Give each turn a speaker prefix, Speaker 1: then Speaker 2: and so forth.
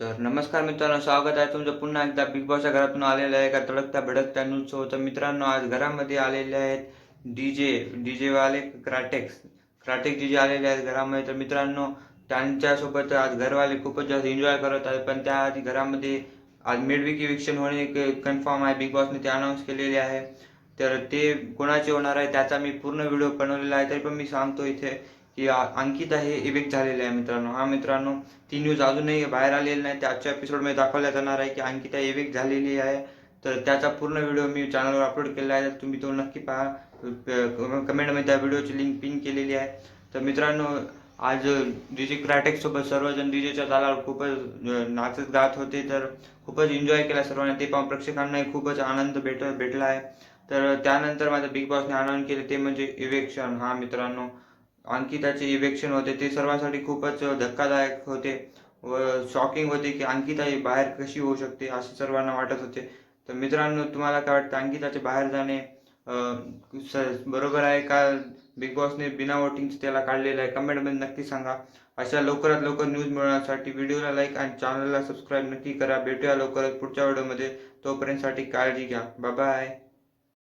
Speaker 1: तर नमस्कार मित्रांनो स्वागत आहे तुमचं पुन्हा एकदा बिग बॉसच्या घरातून आलेलं आहे का तडकत्या भडकत्या न्यूज तर मित्रांनो आज घरामध्ये आलेले आहेत D J D जेवाले क्राटेक्स क्राटेक्स D J आलेले आहेत घरामध्ये. तर मित्रांनो त्यांच्यासोबत आज घरवाले खूपच जास्त एन्जॉय करत आहेत पण त्याआधी घरामध्ये आज मिडवीक इविक्शन होणे कन्फर्म आहे. बिग बॉसने ते अनाऊन्स केलेले आहे. तर ते कोणाचे होणार आहे त्याचा मी पूर्ण व्हिडिओ बनवलेला आहे तरी पण मी सांगतो इथे. की अंकिता हे इविक्ट झालेले आहे मित्रांनो. हा मित्रांनो ती न्यूज अजूनही बाहेर आलेली नाही. त्या आजच्या एपिसोडमध्ये दाखवल्या जाणार आहे की अंकिता इवेक झालेली आहे. तर त्याचा पूर्ण व्हिडिओ मी चॅनलवर अपलोड केला आहे. तुम्ही तो नक्की पहा. कमेंटमध्ये त्या व्हिडिओची लिंक पिन केलेली आहे. तर मित्रांनो आज डीजे जे सोबत सर्वजण डीजेच्या तालावर खूपच नाचत गात होते. तर खूपच एन्जॉय केला सर्वांनी. ते पाहून प्रेक्षकांनाही खूपच आनंद भेट भेटला आहे. तर त्यानंतर माझं बिग बॉसने आनंद केले ते म्हणजे इवेक्शन हा मित्रांनो आणखी त्याचे इवेक्शन होते. ते सर्वांसाठी खूपच धक्कादायक होते व शॉकिंग होते की अंकिता ही बाहेर कशी होऊ शकते असे सर्वांना वाटत होते. तर मित्रांनो तुम्हाला काय वाटतं? अंकिताचे बाहेर जाणे बरोबर आहे का? बिग बॉसने बिना वोटिंगचं त्याला काढलेलं आहे. कमेंटमध्ये नक्की सांगा. अशा लवकरात लवकर न्यूज मिळवण्यासाठी व्हिडिओला लाईक आणि चॅनलला सबस्क्राईब नक्की करा. भेटूया लवकरच पुढच्या व्हिडिओमध्ये तोपर्यंतसाठी काळजी घ्या. बाय